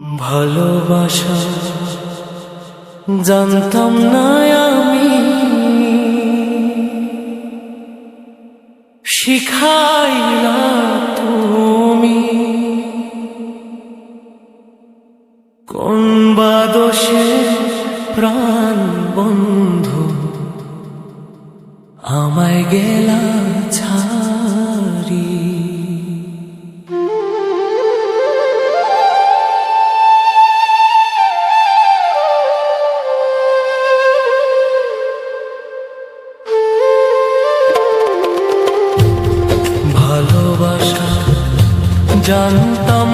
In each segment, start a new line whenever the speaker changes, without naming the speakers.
ভালোবাসা জানতাম না আমি। শিখাইলা তুমি। কোন বাদশে প্রাণ বন্ধু? আমায় গেলাম ছা জানতাম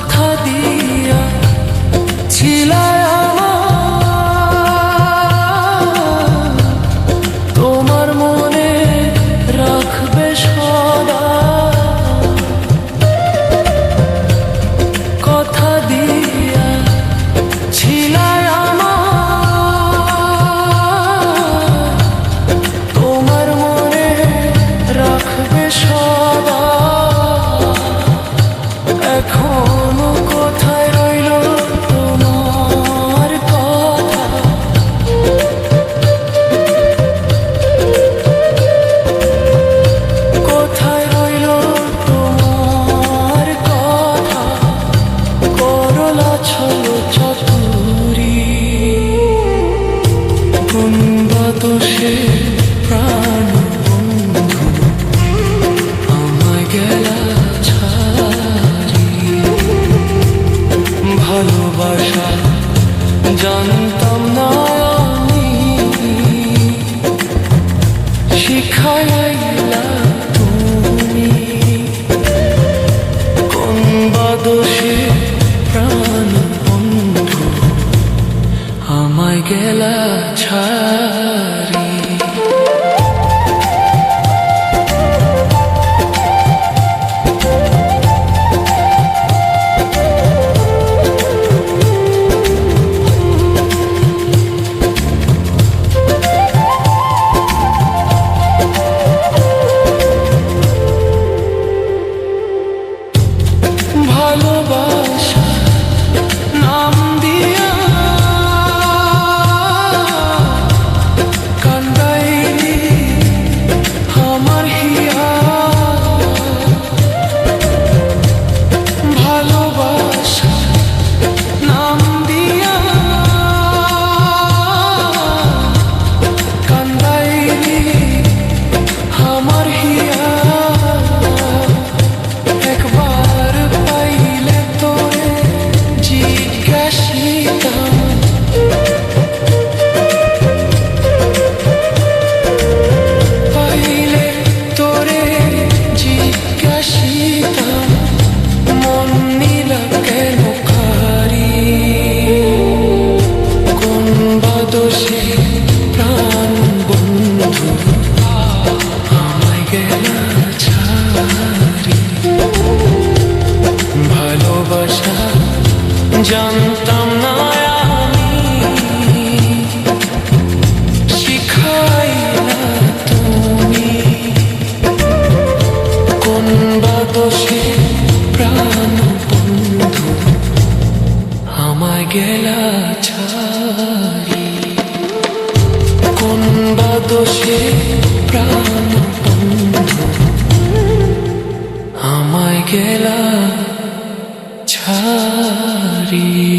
কথা দিয়ে ভালোবাসা জানতাম না আমি। শিখাইলা তুমি। কোন বাদসে প্রাণ বন্ধু আমায় গেলা ছাড়। গেলা ছাড়ি। কোন বা দোষে প্রাণ আমায় গেলা ছাড়ি।